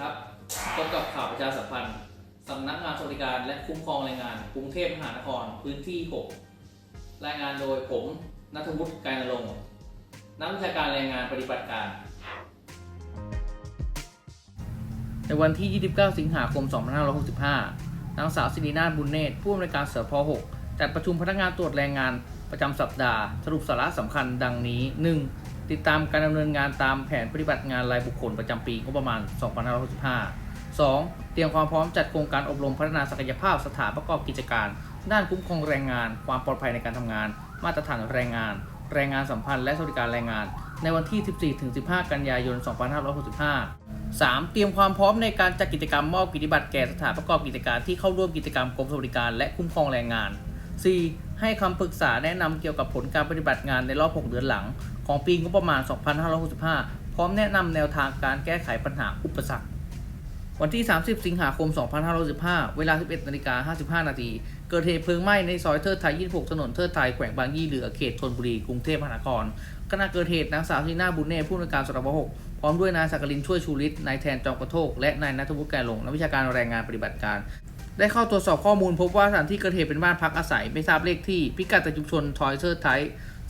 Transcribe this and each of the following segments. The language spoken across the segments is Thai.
ครับพบกับข่าวประชาสัมพันธ์สำนักงานสวัสดิการและคุ้มครองแรงงาน กรุงเทพมหานครพื้นที่ 6 รายงานโดยผมนัทวุฒิกายนรงค์นักวิชาการแรงงานปฏิบัติการ ในวันที่ 29 สิงหาคม 2565 นางสาวสิรินาถบุญเนตรผู้อำนวยการสพ6จัดประชุมพนักงานตรวจแรงงานประจำสัปดาห์ สรุปสาระสำคัญดังนี้ 1. ติดตามการดำเนินงานตามแผนปฏิบัติงานรายบุคคลประจำปีงบประมาณ 2565 2. เตรียมความพร้อมจัดโครงการอบรมพัฒนาศักยภาพสถานประกอบกิจการ ด้านคุ้มครองแรงงาน ความปลอดภัยในการทำงาน มาตรฐานแรงงาน แรงงานสัมพันธ์และสวัสดิการแรงงาน ในวันที่ 14-15 กันยายน 2565 3. เตรียมความพร้อมในการจัดกิจกรรมมอบกิจบัตรแก่สถานประกอบกิจการที่เข้าร่วมกิจกรรมกรมสวัสดิการและคุ้มครองแรงงาน 4. ให้คำปรึกษาแนะนำเกี่ยวกับผลการปฏิบัติงานในรอบ 6 เดือนหลัง ของปีงบประมาณ 2565 พร้อมแนะนำแนวทางการแก้ไขปัญหาอุปสรรค วันที่ 30 สิงหาคม 2515 เวลา 11นาฬิกา55 นาทีเกิดเหตุเพลิงไหม้ในซอยเทิดไทย 26 ถนนเทิดไทย แขวงบางยี่เหลือ เขตธนบุรี กรุงเทพมหานคร ขณะเกิดเหตุนางสาวทีน่าบุญเน่ผู้อำนวยการสรบ6พร้อมด้วยนายสักกลินช่วยชูฤทธิ์นายแทนจอมกระโทก และนายนัทวุฒิแก่ลงนักวิชาการแรงงานปฏิบัติการ ได้เข้าตรวจสอบข้อมูลพบว่าสถานที่เกิดเหตุเป็นบ้านพักอาศัยไม่ทราบเลขที่ พิกัดแต่ชุมชนทอยเทิดไท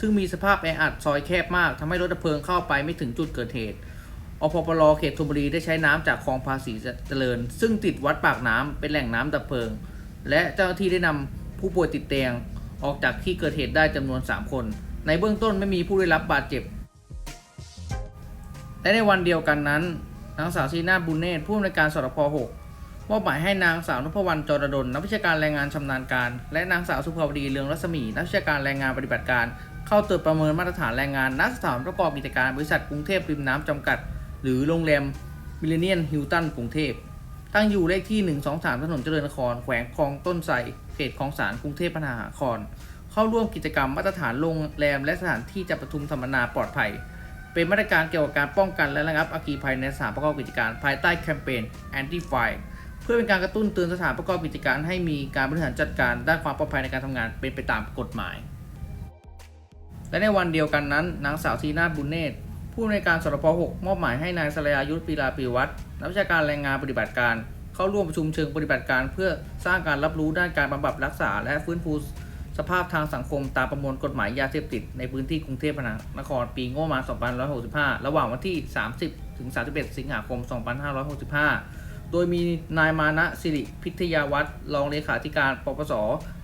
ซึ่งมีสภาพแออัดซอยแคบมากทำให้รถดับเพลิงเข้าไปไม่ถึงจุดเกิดเหตุอพปรเขตธนบุรีได้ใช้น้ำจากคลองภาษีเจริญ ซึ่งติดวัดปากน้ำเป็นแหล่งน้ำดับเพลิง และเจ้าหน้าที่ได้นำผู้ป่วยติดเตียงออกจากที่เกิดเหตุได้จำนวน 3 คน ในเบื้องต้นไม่มีผู้ได้รับบาดเจ็บ และในวันเดียวกันนั้นนางสาวซีนาบุญเนตรผู้อำนวยการสรพ6 มอบหมายให้นางสาวนพวรรณจรดลนักวิชาการแรงงานชำนาญการ และนางสาวสุภาวดีเรืองรัศมีนักวิชาการแรงงานปฏิบัติการ เข้าตรวจประเมินมาตรฐานแรงงานณสถานประกอบกิจการบริษัทกรุงเทพริมน้ำจำกัด หรือโรงแรมมิเลเนียนฮิลตันกรุงเทพตั้งอยู่เลขที่ 123 ถนนเจริญนคร แขวงคลองต้นไทรเขตคลองสารกรุงเทพมหานคร เข้าร่วมกิจกรรมมาตรฐานโรงแรมและสถานที่จัดประชุมสัมมนาปลอดภัย เป็นมาตรการเกี่ยวกับการป้องกันและระงับอัคคีภัยในสถานประกอบกิจการภายใต้แคมเปญ Anti Fire พื่อเป็นการกระตุ้นเตือนสถานประกอบกิจการให้มีการบริหารจัดการด้านความปลอดภัยในการทำงานเป็นไปตามกฎหมาย และในวันเดียวกันนั้นนางสาวทีนาบุญเนตรผู้อำนวยการสรพ6มอบหมายให้นายสรยายุทธปีลาปีวัฒน์นักวิชาการแรงงานปฏิบัติการ เข้าร่วมประชุมเชิงปฏิบัติการ เพื่อสร้างการรับรู้ด้านการบำบัดรักษา และฟื้นฟูสภาพทางสังคมตามประมวลกฎหมายยาเสพติดในพื้นที่กรุงเทพมหานครปีงบประมาณ 2565 ระหว่างวันที่ 30 ถึง 31 สิงหาคม 2565 โดยมีนายมานะสิริพิทยาวัฒน์รองเลขาธิการปปส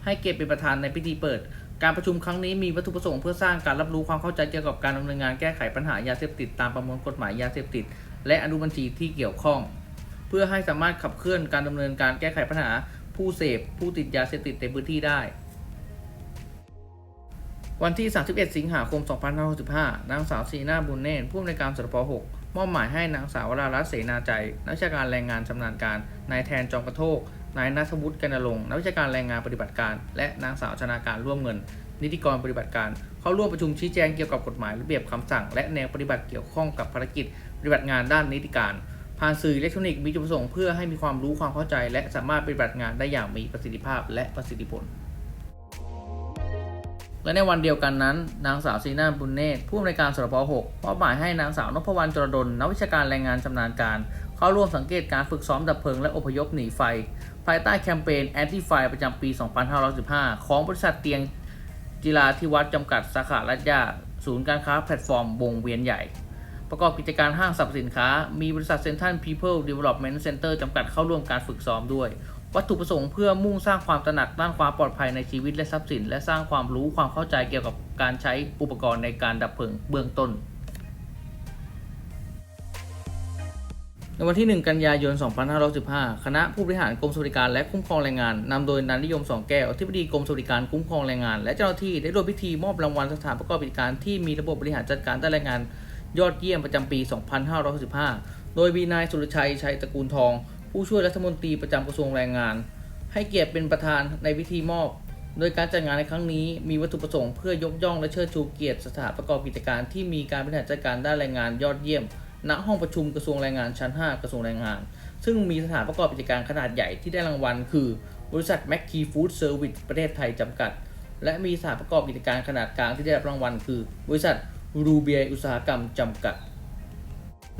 ให้เกียรติเป็นประธานในพิธีเปิด การประชุมครั้งนี้มีวัตถุประสงค์เพื่อสร้างการรับรู้ความเข้าใจเกี่ยวกับการดำเนินงานแก้ไขปัญหายาเสพติดตามประมวลกฎหมายยาเสพติด และอนุบัญชีที่เกี่ยวข้อง เพื่อให้สามารถขับเคลื่อนการดำเนินการแก้ไขปัญหาผู้เสพผู้ติดยาเสพติดในพื้นที่ได้ วันที่ 31 สิงหาคม 2565 นางสาวซีนาบุญเนตรผู้อำนวยการสพ6มอบหมายให้นางสาววรารัตน์เสนาใจ นักวิชาการแรงงานชำนาญการ นายแทนจอมกระโทก นายนัทวุฒิกันนรงนักวิชาการแรงงานปฏิบัติการ และนางสาวชนาการร่วมเงิน นิติกรปฏิบัติการ เข้าร่วมประชุมชี้แจงเกี่ยวกับกฎหมายระเบียบคำสั่ง และแนวปฏิบัติเกี่ยวข้องกับภารกิจ ปฏิบัติงานด้านนิติการ ผ่านสื่ออิเล็กทรอนิกส์มีจุดประสงค์เพื่อให้มีความรู้ความเข้าใจ และสามารถปฏิบัติงานได้อย่างมีประสิทธิภาพและประสิทธิผล และในวันเดียวกันนั้น นางสาวซีนาบุญเนตผู้อำนวยการสรพ6มอบหมายให้นางสาวนพวรรณจรดลนักวิชาการแรงงานชำนาญการ เข้าร่วมสังเกตการฝึกซ้อมดับเพลิงและอพยพหนีไฟ ภายใต้แคมเปญ Anti Fire ประจำปี 2515 ของบริษัทเตียงจิราธิวัฒน์จำกัดสาขาลัดยาศูนย์การค้าแพลตฟอร์มวงเวียนใหญ่ ประกอบกิจการห้างสรรพสินค้า มีบริษัทเซ็นทรัล People Development Center จำกัดเข้าร่วมการฝึกซ้อมด้วย วัตถุประสงค์เพื่อมุ่งสร้างความตระหนักด้านความปลอดภัยในชีวิตและทรัพย์สิน และสร้างความรู้ความเข้าใจเกี่ยวกับการใช้อุปกรณ์ในการดับเพลิงเบื้องต้น ในวันที่ 1 กันยายน 2515 คณะผู้บริหารกรมสวัสดิการและคุ้มครองแรงงานนำโดยนันนิยมสองแก้วอธิบดีกรมสวัสดิการคุ้มครองแรงงาน และเจ้าหน้าที่ได้ร่วมพิธีมอบรางวัลสถานประกอบกิจการที่มีระบบบริหารจัดการด้านแรงงาน ยอดเยี่ยมประจำปี 2565โดยมีนายสุรชัยชัยตระกูลทอง ผู้ช่วยรัฐมนตรีประจำกระทรวงแรงงาน ให้เกียรติเป็นประธานในพิธีมอบ โดยการจัดงานในครั้งนี้มีวัตถุประสงค์เพื่อยกย่องและเชิดชูเกียรติสถานประกอบกิจการที่มีการบริหารจัดการด้านแรงงานยอดเยี่ยม ณ ห้องประชุมกระทรวงแรงงานชั้น 5 กระทรวงแรงงาน ซึ่งมีสถานประกอบกิจการขนาดใหญ่ที่ได้รางวัล คือบริษัท m c k e y Food Service ประเทศไทยจำกัด และมีสถานประกอบกิจการขนาดกลางที่ได้รับรางวัล คือบริษัทรูเบียอุตสาหกรรมจำกัด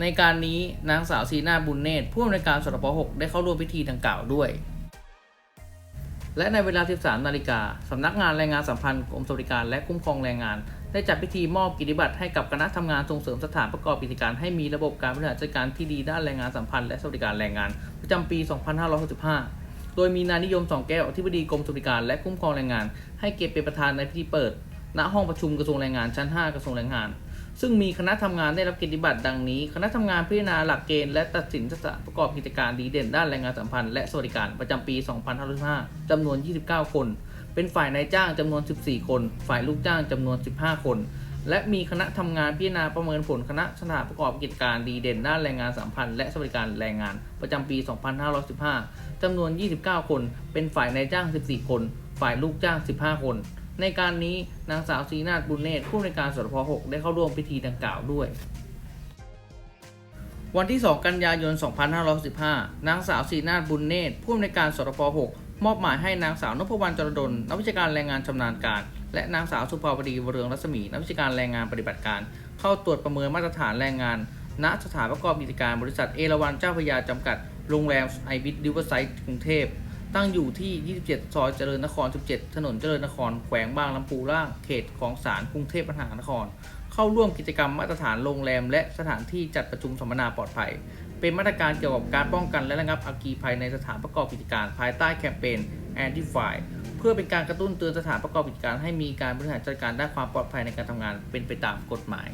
ในการนี้นางสาวซีนาบุญเนตรผู้อำนวยการสรป6ได้เข้าร่วมพิธีดังกล่าวด้วย และในเวลา 13 นาฬิกาสำนักงานแรงงานสัมพันธ์กรมสวัสดิการและคุ้มครองแรงงาน ได้จัดพิธีมอบกิจบัตรให้กับคณะทำงานส่งเสริมสถานประกอบกิจการให้มีระบบการบริหารจัดการที่ดีด้านแรงงานสัมพันธ์และสวัสดิการแรงงานประจำปี 2565โดยมีนายนิยมสองแก้วอธิบดีกรมสวัสดิการและคุ้มครองแรงงาน ให้เกียรติเป็นประธานในพิธีเปิด ณห้องประชุมกระทรวงแรงงานชั้น 5 กระทรวงแรงงาน ซึ่งมีคณะทำงานได้รับเกียรติบัตรดังนี้ คณะทำงานพิจารณาหลักเกณฑ์และตัดสินสถานประกอบกิจการดีเด่นด้านแรงงานสัมพันธ์และสวัสดิการประจำปี 2565จำนวน 29 คน เป็นฝ่ายนายจ้างจำนวน 14 คน ฝ่ายลูกจ้างจำนวน 15 คน และมีคณะทำงานพิจารณาประเมินผลคณะสถานประกอบกิจการดีเด่นด้านแรงงานสัมพันธ์และสวัสดิการแรงงานประจำปี 2515จำนวน 29 คน เป็นฝ่ายนายจ้าง 14 คน ฝ่ายลูกจ้าง 15 คน ในการนี้นางสาวศรีนาถบุญเนตรผู้อำนการสรพ6ได้เข้าร่วมพิธีดังกล่าวด้วย วันที่ 2 กันยายน 2515 นางสาวศรีนาถบุญเนตรผู้อำนวยการสรพ6มอบหมายให้นางสาวนพวรรณจรดลนักวิชาการแรงงานชำนาญการ และนางสาวสุภาวดีวเรืองรัศมีนักวิชาการแรงงานปฏิบัติการ เข้าตรวจประเมินมาตรฐานแรงงาน ณสถานประกอบกิจการบริษัทเอราวันเจ้าพยาจำกัดโรงแรมไอวิทริเวอร์ไซด์กรุงเทพ ตั้งอยู่ที่ 27 ซอยเจริญนคร 17 ถนนเจริญนคร แขวงบางลำพูล่าง เขตของสารกรุงเทพมหานคร เข้าร่วมกิจกรรมมาตรฐานโรงแรม และสถานที่จัดประชุมสัมมนาปลอดภัย เป็นมาตรการเกี่ยวกับการป้องกันและระงับอัคคีภัยในสถานประกอบกิจการภายใต้แคมเปญ Anti f i เพื่อเป็นการกระตุ้นเตือนสถานประกอบกิจการให้มีการบริหารจัดการด้านความปลอดภัยในการทำงานเป็นไปตามกฎหมาย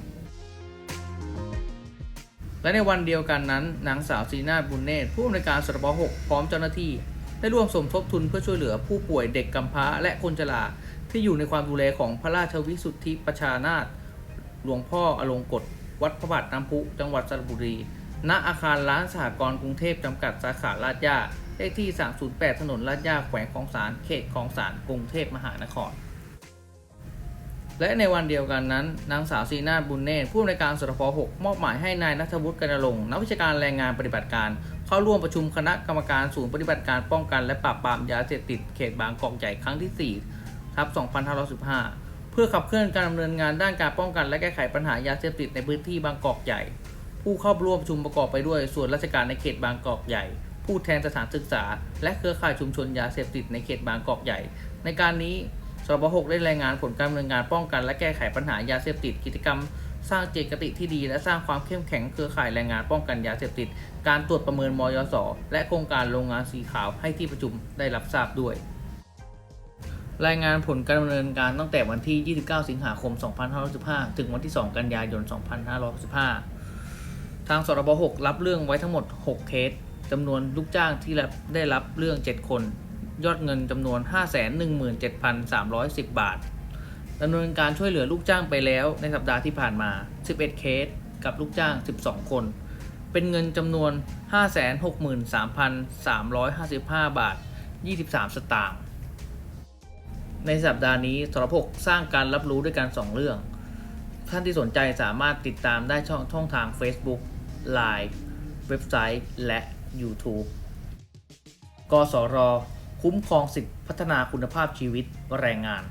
และในวันเดียวกันนั้นนางสาวซีนาบุญเนตรผู้อำนวยการสรบ6พร้อมเจ้าหน้าที่ ได้ร่วมสมทบทุนเพื่อช่วยเหลือผู้ป่วยเด็กกำพร้าและคนชราที่อยู่ในความดูแลของพระราชวิสุทธิประชานาถหลวงพ่ออลงกฎวัดพระบาทน้ำพุจังหวัดสระบุรี ณ อาคารร้านสหกรณ์กรุงเทพจำกัดสาขาลาดย่าเลขที่ 308 ถนนลาดย่าแขวงคลองสารเขตคลองสารกรุงเทพมหานคร และในวันเดียวกันนั้น นางสาวซีนาบุญเนตผู้อำนวยการสรพ6มอบหมายให้นายนัทวุฒิกนรงค์นักวิชาการแรงงานปฏิบัติการ เข้าร่วมประชุมคณะกรรมการศูนย์ปฏิบัติการป้องกันและปราบปรามยาเสพติดเขตบางกอกใหญ่ครั้งที่4ทับ2515 เพื่อขับเคลื่อนการดำเนินงานด้านการป้องกันและแก้ไขปัญหายาเสพติดในพื้นที่บางกอกใหญ่ ผู้เข้าร่วมประชุมประกอบไปด้วยส่วนราชการในเขตบางกอกใหญ่ ผู้แทนสถานศึกษา และเครือข่ายชุมชนยาเสพติดในเขตบางกอกใหญ่ ในการนี้สรบ6ได้รายงานผลการดำเนินงานป้องกันและแก้ไขปัญหายาเสพติดกิจกรรม สร้างเจตคติที่ดีและสร้างความเข้มแข็งเครือข่ายแรงงานป้องกันยาเสพติด การตรวจประเมินมยศและโครงการโรงงานสีขาวให้ที่ประชุมได้รับทราบด้วย รายงานผลการดำเนินการตั้งแต่วันที่ 29 สิงหาคม 2515ถึงวันที่ 2 กันยายน 2515ทางสรบ6รับเรื่องไว้ทั้งหมด 6 เคสจำนวนลูกจ้างที่รับได้รับเรื่อง 7 คน ยอดเงินจำนวน 517,310 บาท ดำเนินการช่วยเหลือลูกจ้างไปแล้วในสัปดาห์ที่ผ่านมา 11 เคส กับลูกจ้าง 12 คน เป็นเงินจำนวน 563,355 บาท 23 สตางค์ในสัปดาห์นี้สรพกสร้างการรับรู้ด้วยกัน 2 เรื่อง ท่านที่สนใจสามารถติดตามได้ช่องช่องทาง Facebook Line เว็บไซต์และ YouTube กสร คุ้มครองสิทธิพัฒนาคุณภาพชีวิตแรงงาน